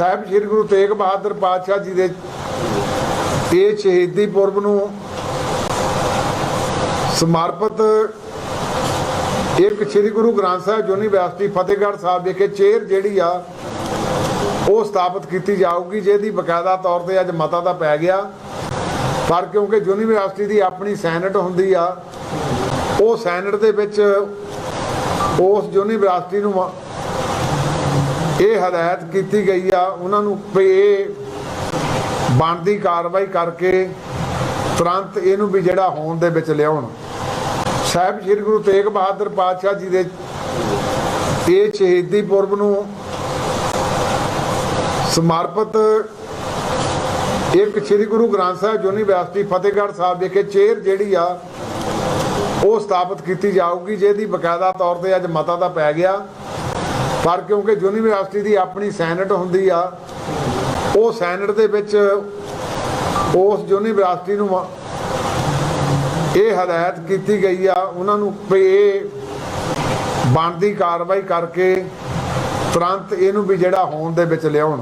ਸਾਹਿਬ, ਸ੍ਰੀ ਗੁਰੂ ਤੇਗ ਬਹਾਦਰ ਪਾਤਸ਼ਾਹ ਜੀ ਦੇ ਇਹ ਸ਼ਹੀਦੀ ਪੁਰਬ ਨੂੰ ਸਮਰਪਿਤ ਇੱਕ ਸ੍ਰੀ ਗੁਰੂ ਗ੍ਰੰਥ ਸਾਹਿਬ ਯੂਨੀਵਰਸਿਟੀ, ਫਤਿਹਗੜ੍ਹ ਸਾਹਿਬ ਵਿਖੇ ਚੇਅਰ ਜਿਹੜੀ ਆ, ਉਹ ਸਥਾਪਿਤ ਕੀਤੀ ਜਾਊਗੀ, ਜਿਹਦੀ ਬਕਾਇਦਾ ਤੌਰ ਤੇ ਅੱਜ ਮਤਾ ਦਾ ਪੈ ਗਿਆ। ਪਰ ਕਿਉਂਕਿ ਯੂਨੀਵਰਸਿਟੀ ਦੀ ਆਪਣੀ ਸੈਨੇਟ ਹੁੰਦੀ ਆ, ਉਹ ਸੈਨੇਟ ਦੇ ਵਿੱਚ ਉਸ ਯੂਨੀਵਰਸਿਟੀ ਨੂੰ ਇਹ ਹਦਾਇਤ ਕੀਤੀ ਗਈ ਆ, ਉਹਨਾਂ ਨੂੰ ਇਹ ਬਣਦੀ ਕਾਰਵਾਈ ਕਰਕੇ ਤੁਰੰਤ ਇਹਨੂੰ ਵੀ ਜਿਹੜਾ ਹੋਣ ਦੇ ਵਿੱਚ ਲਿਆਉਣ। ਸਾਹਿਬ ਸ੍ਰੀ ਗੁਰੂ ਤੇਗ ਬਹਾਦਰ ਪਾਤਸ਼ਾਹ ਜੀ ਦੇ ਇਹ ਸ਼ਹੀਦੀ ਪੁਰਬ ਨੂੰ ਸਮਰਪਿਤ ਇੱਕ ਸ੍ਰੀ ਗੁਰੂ ਗ੍ਰੰਥ ਸਾਹਿਬ ਯੂਨੀਵਰਸਿਟੀ ਫਤਿਹਗੜ੍ਹ ਸਾਹਿਬ ਵਿਖੇ ਚੇਅਰ ਜਿਹੜੀ ਆ, ਉਹ ਸਥਾਪਿਤ ਕੀਤੀ ਜਾਊਗੀ, ਜਿਹਦੀ ਬਕਾਇਦਾ ਤੌਰ ਤੇ ਅੱਜ ਮਤਾ ਦਾ ਪੈ ਗਿਆ। ਪਰ ਕਿਉਂਕਿ ਯੂਨੀਵਰਸਿਟੀ ਦੀ ਆਪਣੀ ਸੈਨੇਟ ਹੁੰਦੀ ਆ, ਉਹ ਸੈਨੇਟ ਦੇ ਵਿੱਚ ਉਸ ਯੂਨੀਵਰਸਿਟੀ ਨੂੰ ਇਹ ਹਦਾਇਤ ਕੀਤੀ ਗਈ ਆ, ਉਹਨਾਂ ਨੂੰ ਵੀ ਇਹ ਬਣਦੀ ਕਾਰਵਾਈ ਕਰਕੇ ਤੁਰੰਤ ਇਹਨੂੰ ਵੀ ਜਿਹੜਾ ਹੋਣ ਦੇ ਵਿੱਚ ਲਿਆਉਣ।